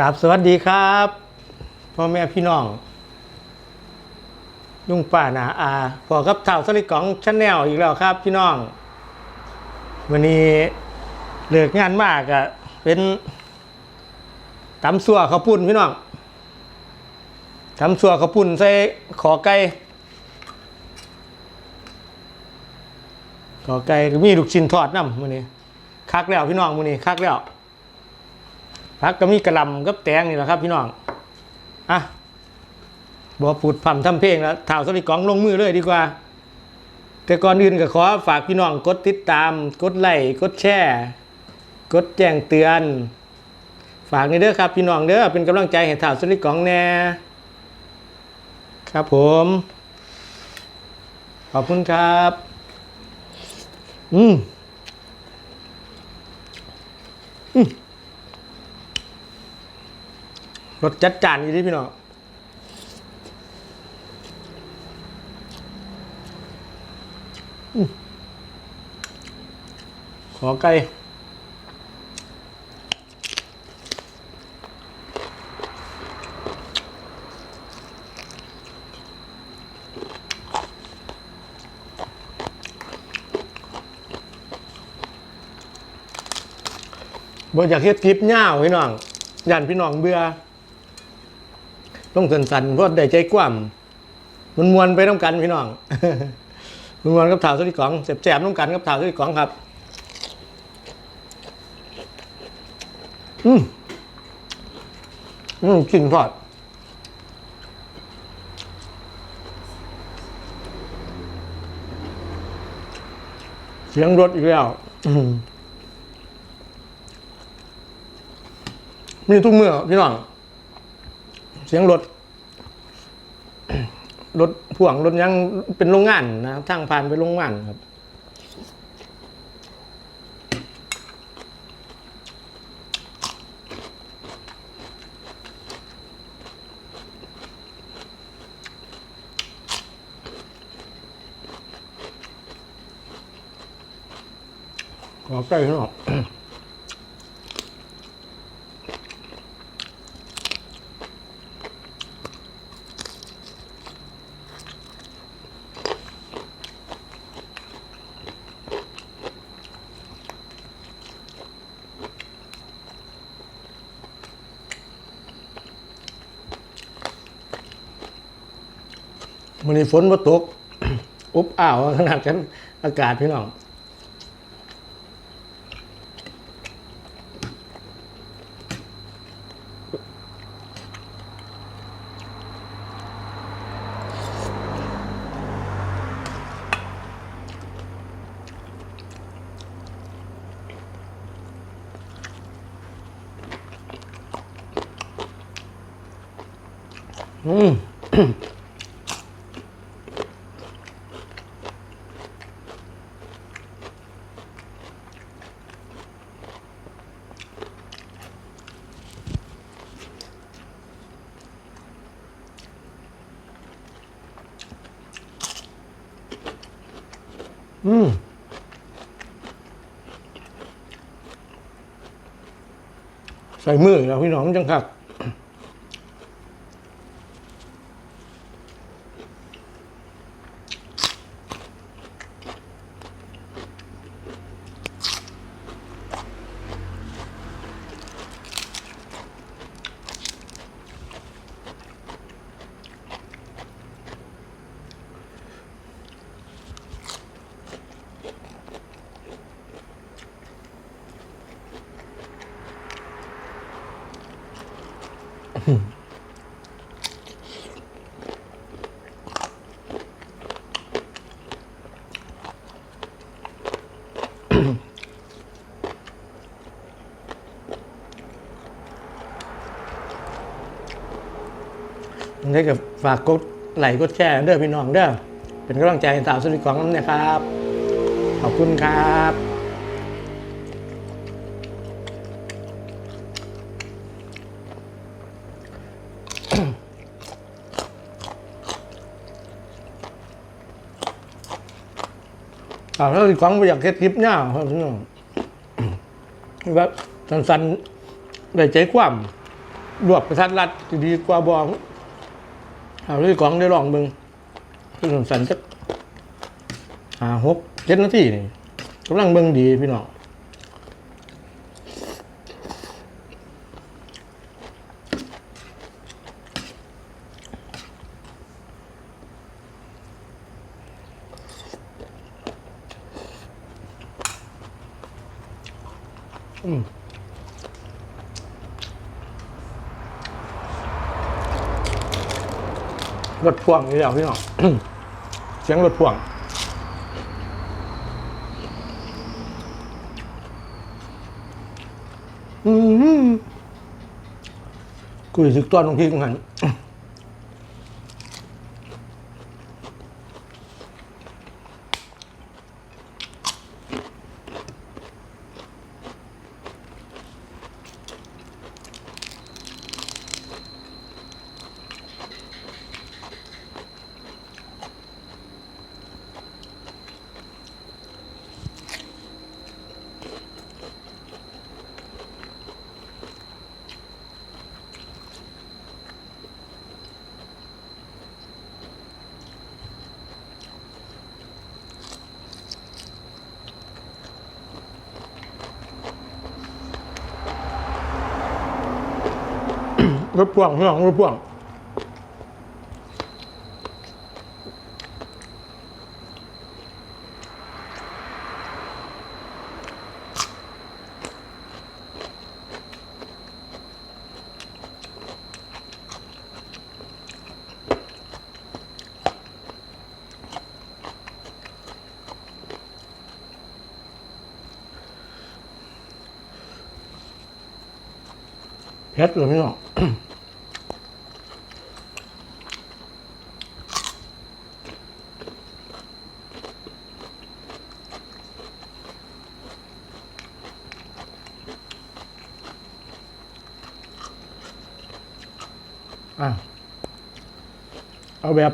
กราบสวัสดีครับพ่อแม่พี่น้องลุงป้านาอาพอกับเท่าสลิกของชาแนลอีกแล้วครับพี่น้อง วันนี้เลิกงานมากอะเป็นตำสัวข้าวปุ้นพี่น้องตำสัวข้าวปุ้นใส่ขอไก่ขอไก่มีลูกชิ้นทอดน้ำมื้อนี้คักแล้วพี่น้องมื้อนี้คักแล้ว พักก็มีกระลำกับแตงนี่แหละครับ พี่น้องอะบอปูดพัมทำเพลงแล้วถ่าวสลิกองลงมือเลยดีกว่า แต่ก่อนอื่นก็ขอฝากพี่น้องกดติดตาม กดไลค์กดแชร์กดแจ้งเตือน ฝากนี่เด้อครับ พี่น้องเด้อเป็นกำลังใจให้ถ่าวสลิกองแน่ครับผม ขอบคุณครับ อืมร สจัดจานอยู่ที่พี่น้องขอไก่บ่อยากเฮ็ดคลิปยาพี่น้องยันพี่น้องเบื่อ ต้องสันสันๆเพราะได้ใจกว้ามมันมวนไปน้ำกันพี่น้องมันมวนกับถาวสลิกองแสบๆน้ำกันกับถาวสลิกองครับ อืมอืมกลิ่นทอดเสียงรถอีกแล้วอืมมีทุกเมื่อพี่น้อง เสียงรถรถพ่วงรถยังเป็นโรงงานนะครับทางผ่านไปโรงงานครับ ขอใกล้หน่อย มันนี้ฝนมาตก อุบอ้าวขนาดกันอากาศพี่น้องอื อืมใส่มือแล้วพี่น้องจังคัก ได้กับฝากกดไลค์กดแชร์เด้อพี่น้องเด้อเป็นกำลังใจให้สาวสุริกองน้ำนะครับ ขอบคุณครับ อ่าแล้วสุริกองไปอยากเฮ็ดคลิปยาวครับพี่น้องแบบสั้นๆได้ใจความลวกประทัดรัดจะดีกว่าบองเอาเลยกล่องได้ลองมึงคือสันสันจักหาหกเจ็ดนาทีนี่กำลังเบิ่งดีพี่น้อง อืมรถพ่วงนี่แหละพี่น้องเสียงรถพ่วง อืมกูรู้สึกตอนตรงที่กูหัน รถพ่วงพี่น้องรถพ่วงเพชรเลยพี่น้อง อะเอาแบบ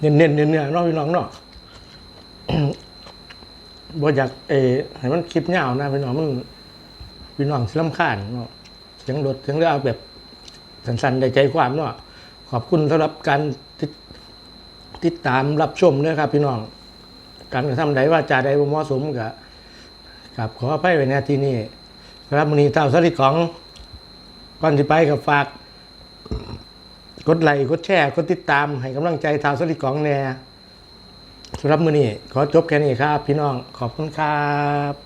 เน้นๆเน้นๆเนื้อๆเนาะพี่น้องเนาะบ่อยากเอให้มันคลิปยาวนะพี่น้องมันพี่น้องสิลำคาญเนาะเสียงรถเสียงเรือเอาแบบสั้นๆได้ใจความเนาะขอบคุณสำหรับการติดติดตามรับชมด้วยครับ พี่น้อง การกระทำใดว่าจาใดบ่เหมาะสมกับกับขออภัยไว้ในที่นี้ครับมื้อนี้เท่าสริของก่อนสิไปกับฝาก กดไลค์กดแชร์กดติดตามให้กำลังใจทาวสลิดกองแน่สำหรับมือนี้ขอจบแค่นี้ครับ พี่น้องขอบคุณครับ